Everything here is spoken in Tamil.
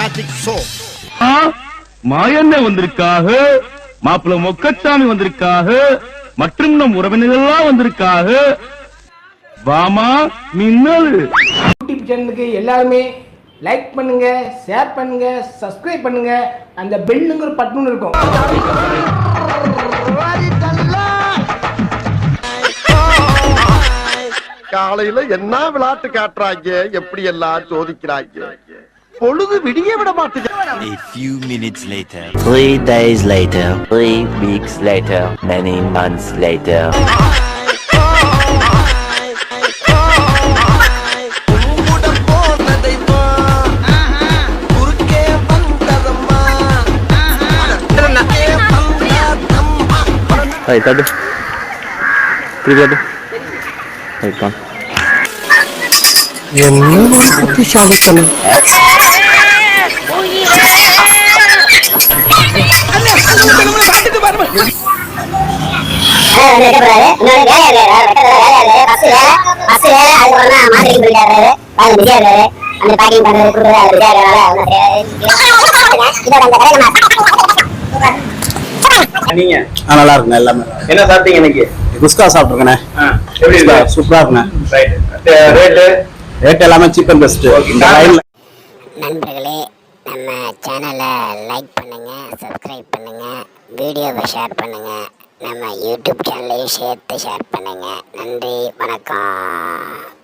மேஜிக் ஷோ மாயண்ண வந்திருக்காக மாப்பிள்ள மொக்கச்சாமி வந்திருக்காக மற்றும் நம் உறவினர்கள்லாம் வந்திருக்காக. வாமா மின்னல். யூடியூப் சேனலுக்கு எல்லாருமே லைக் பண்ணுங்க ஷேர் பண்ணுங்க சப்ஸ்கிரைப் பண்ணுங்க. அந்த பெல்லுங்கிற பட்டன் இருக்கும். காலையில என்ன விளையாட்டு காட்டுறாங்க? எப்படி எல்லாம் சோதிக்கிறாங்க? பொழுது விடிய விட மாட்டேங்க A few minutes later. Three days later, three weeks later, many months later. Tadu. Three tadu. Hey, come. நீங்க. ஆ, நல்லா இருக்குண்ணே எல்லாமே. என்ன சாப்பிட்டீங்க இன்னைக்கு? குஸ்கா இருக்கு? சூப்பரா இருக்குண்ணே. ரைட் ரேட்டு ரேட் எல்லாமே சீப் அண்ட் பெஸ்ட் நண்பர்களே நம்ம சேனலை லைக் பண்ணுங்கள் சப்ஸ்கிரைப் பண்ணுங்கள் வீடியோவை ஷேர் பண்ணுங்கள் நம்ம யூடியூப் சேனலையும் சேர்த்து ஷேர் பண்ணுங்கள் நன்றி வணக்கம்.